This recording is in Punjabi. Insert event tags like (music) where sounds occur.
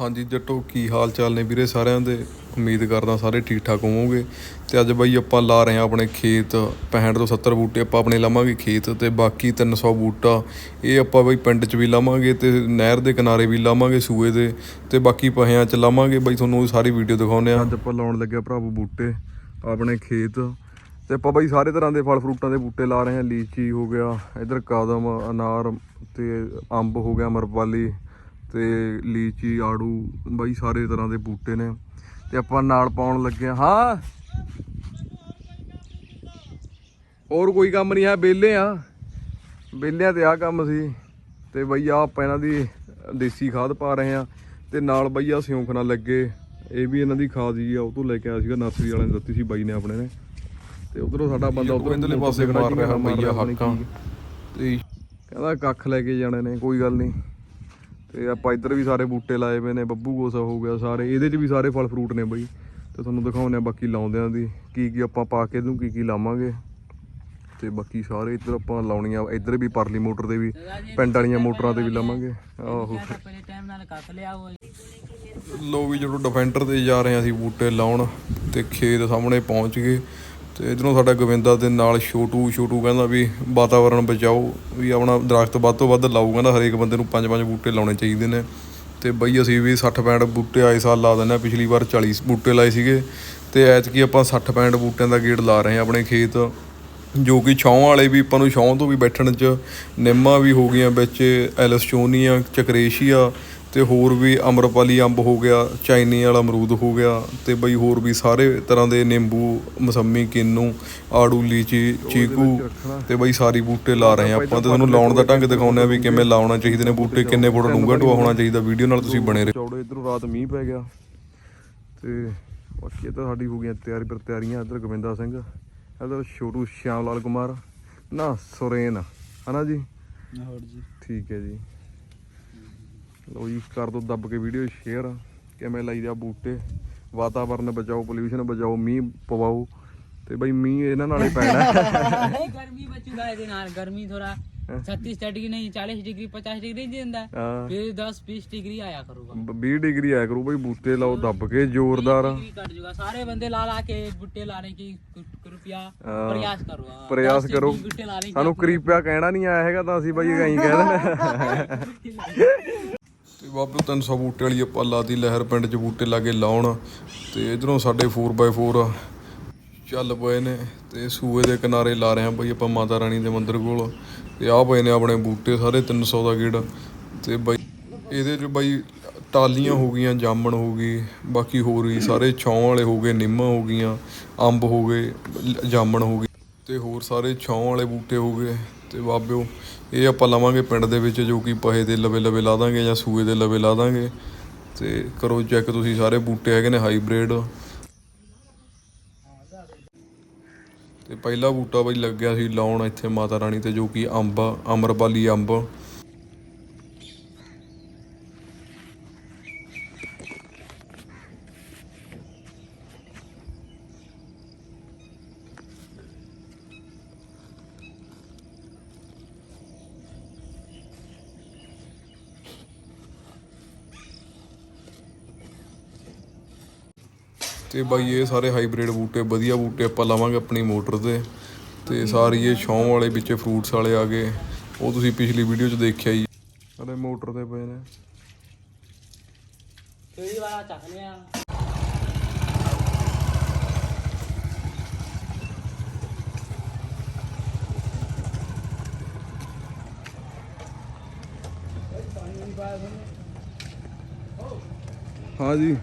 ਹਾਂਜੀ, ਜੱਟੋ, ਕੀ ਹਾਲ ਚਾਲ ਨੇ ਵੀਰੇ ਸਾਰਿਆਂ ਦੇ? ਉਮੀਦ ਕਰਦਾ ਸਾਰੇ ਠੀਕ ਠਾਕ ਹੋਵੋਗੇ। ਤੇ ਅੱਜ ਬਾਈ ਆਪਾਂ ਲਾ ਰਹੇ ਹਾਂ ਆਪਣੇ ਖੇਤ 65 ਤੋਂ 70 ਬੂਟੇ ਆਪਾਂ ਆਪਣੇ ਲਾਵਾਂਗੇ ਖੇਤ ਤੇ ਬਾਕੀ 300 ਬੂਟਾ। ਇਹ ਆਪਾਂ ਬਾਈ ਪਿੰਡ 'ਚ ਵੀ ਲਾਵਾਂਗੇ ਤੇ ਨਹਿਰ ਦੇ ਕਿਨਾਰੇ ਵੀ ਲਾਵਾਂਗੇ ਸੂਏ ਦੇ ਤੇ ਬਾਕੀ ਪਹਿਆਂ 'ਚ ਲਾਵਾਂਗੇ। ਬਾਈ ਤੁਹਾਨੂੰ ਉਹ ਸਾਰੀ ਵੀਡੀਓ ਦਿਖਾਉਂਦੇ ਆ ਅੱਜ ਆਪਾਂ ਲਾਉਣ ਲੱਗਿਆ ਭਰਾਵੋ ਬੂਟੇ, ਆਪਣੇ ਖੇਤ। ਤੇ ਆਪਾਂ ਬਾਈ ਸਾਰੇ ਤਰ੍ਹਾਂ ਦੇ ਫਲ ਫਰੂਟਾਂ ਦੇ ਬੂਟੇ ਲਾ ਰਹੇ ਹਾਂ। ਲੀਚੀ ਹੋ ਗਿਆ, ਇਧਰ ਕਦਮ, ਅਨਾਰ ਤੇ ਅੰਬ ਹੋ ਗਿਆ ਮਰਪਾਲੀ ਤੇ ਲੀਚੀ ਆੜੂ ਬਾਈ ਸਾਰੇ ਤਰ੍ਹਾਂ ਦੇ ਬੂਟੇ ਨੇ। ਤੇ ਆਪਾਂ ਨਾਲ ਪਾਉਣ ਲੱਗੇ ਹਾਂ। ਹਾਂ। ਹੋਰ ਕੋਈ ਕੰਮ ਨਹੀਂ ਹੈ ਵਿਹਲੇ ਆ ਵਿਹਲਿਆਂ ਤੇ ਆ ਕੰਮ ਸੀ। ਤੇ ਬਈ ਆ ਆਪਾਂ ਇਹਨਾਂ ਦੀ ਦੇਸੀ ਖਾਦ ਪਾ ਰਹੇ ਆ ਤੇ ਨਾਲ ਬਈ ਆ ਸਿਉਂਖ ਨਾਲ ਲੱਗੇ। ਇਹ ਵੀ ਇਹਨਾਂ ਦੀ ਖਾਦ ਜੀ ਆ ਉਹ ਤੋਂ ਲੈ ਕੇ ਆਇਆ ਸੀਗਾ ਨਰਸਰੀ ਵਾਲਿਆਂ ਨੇ ਦਿੱਤੀ ਸੀ ਬਾਈ ਨੇ ਆਪਣੇ ਨੇ। ਤੇ ਉਧਰੋਂ ਸਾਡਾ ਬੰਦਾ ਉਧਰ ਇੰਦਲੇ ਪਾਸੇ ਮਾਰ ਰਿਹਾ ਬਈਆ ਹੱਕਾਂ। ਤੇ ਕਹਿੰਦਾ ਕੱਖ ਲੈ ਕੇ ਜਾਣੇ ਨੇ ਕੋਈ ਗੱਲ ਨਹੀਂ। ਤੇ ਆਪਾਂ ਇੱਧਰ ਵੀ ਸਾਰੇ ਬੂਟੇ ਲਾਏ ਪਏ ਨੇ, ਬੱਬੂ ਗੋਸਾ ਹੋ ਗਿਆ ਸਾਰੇ, ਇਹਦੇ 'ਚ ਵੀ ਸਾਰੇ ਫਲ ਫਰੂਟ ਨੇ ਬਈ। ਤੇ ਤੁਹਾਨੂੰ ਦਿਖਾਉਂਦੇ ਆ ਬਾਕੀ ਲਾਉਂਦਿਆਂ ਦੀ, ਕੀ ਕੀ ਆਪਾਂ ਪਾ ਕੇ ਇਹਨੂੰ, ਕੀ ਕੀ ਲਾਵਾਂਗੇ। ਤੇ ਬਾਕੀ ਸਾਰੇ ਇੱਧਰ ਆਪਾਂ ਲਾਉਣੀਆਂ, ਇੱਧਰ ਵੀ ਪਰਲੀ ਮੋਟਰ ਤੇ ਵੀ, ਪਿੰਡ ਵਾਲੀਆਂ ਮੋਟਰਾਂ ਤੇ ਵੀ ਲਾਵਾਂਗੇ। ਆਹੋ। ਲੋ ਵੀ ਜਦੋਂ ਡਿਫੈਂਡਰ ਤੇ ਜਾ ਰਹੇ ਹਾਂ ਅਸੀਂ ਬੂਟੇ ਲਾਉਣ, ਤੇ ਖੇਤ ਸਾਹਮਣੇ ਪਹੁੰਚ ਗਏ। ਤੇ ਇਧਰੋਂ ਸਾਡਾ ਗੋਵਿੰਦਾ ਦੇ ਨਾਲ ਛੋਟੂ ਛੋਟੂ ਕਹਿੰਦਾ ਵੀ ਵਾਤਾਵਰਣ ਬਚਾਓ, ਵੀ ਆਪਣਾ ਦਰਖਤ ਵੱਧ ਤੋਂ ਵੱਧ ਲਾਓ, ਕਹਿੰਦਾ ਹਰੇਕ ਬੰਦੇ ਨੂੰ ਪੰਜ ਪੰਜ ਬੂਟੇ ਲਾਉਣੇ ਚਾਹੀਦੇ ਨੇ। ਤੇ ਬਈ ਅਸੀਂ ਵੀ 60 65 ਬੂਟੇ ਆਏ ਸਾਲ ਲਾ ਦਿੰਦੇ ਹਾਂ, ਪਿਛਲੀ ਵਾਰ 40 ਬੂਟੇ ਲਾਏ ਸੀਗੇ। ਤੇ ਐਤਕੀ ਆਪਾਂ 60 65 ਬੂਟਿਆਂ ਦਾ ਗੇੜ ਲਾ ਰਹੇ ਹਾਂ ਆਪਣੇ ਖੇਤ, ਜੋ ਕਿ ਛਾਂ ਵਾਲੇ ਵੀ ਆਪਾਂ ਨੂੰ ਛਾਂ ਤੋਂ ਵੀ ਬੈਠਣ 'ਚ ਨਿੰਮਾਂ ਵੀ ਹੋ ਗਈਆਂ ਵਿੱਚ ਐਲਸਚੋਨੀਆ ਚਕਰੇਸ਼ੀਆ ਤੇ ਹੋਰ ਵੀ ਅਮਰਪਾਲੀ ਅੰਬ ਹੋ ਗਿਆ ਚਾਈਨੀ ਵਾਲਾ ਅਮਰੂਦ ਹੋ ਗਿਆ ਤੇ ਬਈ ਹੋਰ ਵੀ ਸਾਰੇ ਤਰ੍ਹਾਂ ਦੇ ਨਿੰਬੂ ਮਸੰਮੀ ਕਿੰਨੂ ਆੜੂ ਲੀਚੀ ਚੀਕੂ ਤੇ ਬਈ ਸਾਰੀ ਬੂਟੇ ਲਾ ਰਹੇ ਆ ਆਪਾਂ ਤੇ ਤੁਹਾਨੂੰ ਲਾਉਣ ਦਾ ਢੰਗ ਦਿਖਾਉਂਦੇ ਆ ਵੀ ਕਿਵੇਂ ਲਾਉਣਾ ਚਾਹੀਦੇ ਨੇ ਬੂਟੇ ਕਿੰਨੇ ਫੁੱਟ ਡੂੰਘਾ ਟੋਆ ਹੋਣਾ ਚਾਹੀਦਾ ਵੀਡੀਓ ਨਾਲ ਤੁਸੀਂ ਬਣੇ ਰਹੋ। ਚੌੜੇ ਇਧਰੋਂ ਰਾਤ ਮੀਂਹ ਪੈ ਗਿਆ ਤੇ ਬਾਕੀ ਤਾਂ ਸਾਡੀ ਹੋ ਗਈਆਂ ਤਿਆਰੀ ਪਰ ਤਿਆਰੀਆਂ ਇਧਰ ਗੋਬਿੰਦਾ ਸਿੰਘ ਇਧਰ ਛੋਟੂ ਸ਼ਿਆਮ ਲਾਲ ਕੁਮਾਰ ਨਾ ਸੁਰੇਨ ਹਨਾ ਜੀ? ਹੋਰ ਜੀ। ਠੀਕ ਹੈ ਜੀ। ਲੋ ਜੀ ਕਰ ਦੋ ਦੱਬ ਕੇ ਵੀਡੀਓ ਸ਼ੇਅਰ ਕਿਵੇਂ ਲਾਈਦੇ ਆ ਬੂਟੇ। ਵਾਤਾਵਰਨ ਬਚਾਓ ਪੋਲੂਸ਼ਨ ਬਚਾਓ ਮੀਂਹ ਪਵਾਓ। ਤੇ ਬਈ ਮੀਂਹ ਇਹਨਾਂ ਨਾਲ ਹੀ ਪੈਣਾ। (laughs) ਗਰਮੀ ਬਚੂਗਾ ਇਹਦੇ ਨਾਲ। ਗਰਮੀ ਥੋੜਾ 36 ਡਿਗਰੀ ਨਹੀਂ 40 ਡਿਗਰੀ 50 ਡਿਗਰੀ ਜਿੰਦਾ ਫਿਰ 10 20 ਡਿਗਰੀ ਆਇਆ ਕਰੂਗਾ। 20 ਡਿਗਰੀ ਆਇਆ ਕਰੂ ਬਈ ਬੂਟੇ ਲਾਓ ਦੱਬ ਕੇ ਜ਼ੋਰਦਾਰ। ਸਾਰੇ ਬੰਦੇ ਲਾ ਲਾ ਕੇ ਬੂਟੇ ਲਾਣੇ ਕੀ ਕਿਰਪਿਆ ਪ੍ਰਯਾਸ ਕਰੋ ਪ੍ਰਯਾਸ ਕਰੋ। ਸਾਨੂੰ ਕਿਰਪਿਆ ਕਹਿਣਾ ਨਹੀਂ ਆਇਆ ਹੈਗਾ ਤਾਂ ਅਸੀਂ ਬਈ ਐਂ ਕਹਿ ਦਿੰਦੇ (laughs) ਬਾਬੂ 300 ਬੂਟੇ ਵਾਲੀ ਆਪਾਂ ਲਾਤੀ, ਲਹਿਰ ਪਿੰਡ 'ਚ ਬੂਟੇ ਲਾਗੇ ਲਾਉਣ। ਤੇ ਇਧਰੋਂ ਸਾਡੇ 4x4 ਚੱਲ ਪਏ ਨੇ, ਤੇ ਸੂਏ ਦੇ ਕਿਨਾਰੇ ਲਾ ਰਹੇ ਹਾਂ ਬਈ ਆਪਾਂ ਮਾਤਾ ਰਾਣੀ ਦੇ ਮੰਦਿਰ ਕੋਲ। ਤੇ ਆ ਪਏ ਨੇ ਆਪਣੇ ਬੂਟੇ, ਸਾਰੇ 300 ਦਾ ਗੇੜ। ਤੇ ਬਈ ਇਹਦੇ 'ਚ ਬਈ ਟਾਲੀਆਂ ਹੋ ਗਈਆਂ, ਜਾਮਣ ਹੋ ਗਈ, ਬਾਕੀ ਹੋਰ ਵੀ ਸਾਰੇ ਛਾਂ ਵਾਲੇ ਹੋ ਗਏ, ਨਿੰਮਾਂ ਹੋ ਗਈਆਂ, ਅੰਬ ਹੋ ਗਏ ਜਾਮਣ ਹੋ ਗਈ ਤੇ ਹੋਰ ਸਾਰੇ ਛਾਂ ਵਾਲੇ ਬੂਟੇ ਹੋ ਗਏ। ਤੇ ਬਾਬਿਓ, ਇਹ ਆਪਾਂ ਲਵਾਂਗੇ ਪਿੰਡ ਦੇ ਵਿੱਚ ਜੋ ਕਿ ਪਹੇ ਦੇ ਲਵੇ ਲਵੇ ਲਾ ਦਾਂਗੇ ਜਾਂ ਸੂਏ ਦੇ ਲਵੇ ਲਾ ਦਾਂਗੇ। ਤੇ ਕਰੋ ਚੈੱਕ ਤੁਸੀਂ, ਸਾਰੇ ਬੂਟੇ ਹੈਗੇ ਨੇ ਹਾਈਬ੍ਰਿਡ। ਤੇ ਪਹਿਲਾ ਬੂਟਾ ਬਈ ਲੱਗਿਆ ਸੀ ਲਾਉਣ ਇੱਥੇ ਮਾਤਾ ਰਾਣੀ ਤੇ ਜੋ ਕਿ ਅੰਬ, ਅਮਰਪਾਲੀ ਅੰਬ। ਤੇ ਬਾਈ ਇਹ ਸਾਰੇ ਹਾਈਬ੍ਰਿਡ ਬੂਟੇ ਵਧੀਆ ਬੂਟੇ ਆਪਾਂ ਲਾਵਾਂਗੇ ਆਪਣੀ ਮੋਟਰ ਤੇ। ਤੇ ਸਾਰੀ ਇਹ ਛਾਂ ਵਾਲੇ ਵਿੱਚ ਫਰੂਟਸ ਵਾਲੇ ਆ ਗਏ। ਉਹ ਤੁਸੀਂ ਪਿਛਲੀ ਵੀਡੀਓ 'ਚ ਦੇਖਿਆ ਹੀ। ਸਾਰੇ ਮੋਟਰ ਤੇ ਪਏ ਨੇ। ਕਿਹੜੀ ਵਾਲਾ ਚੱਕ ਲਿਆ ਹਾਂ ਜੀ।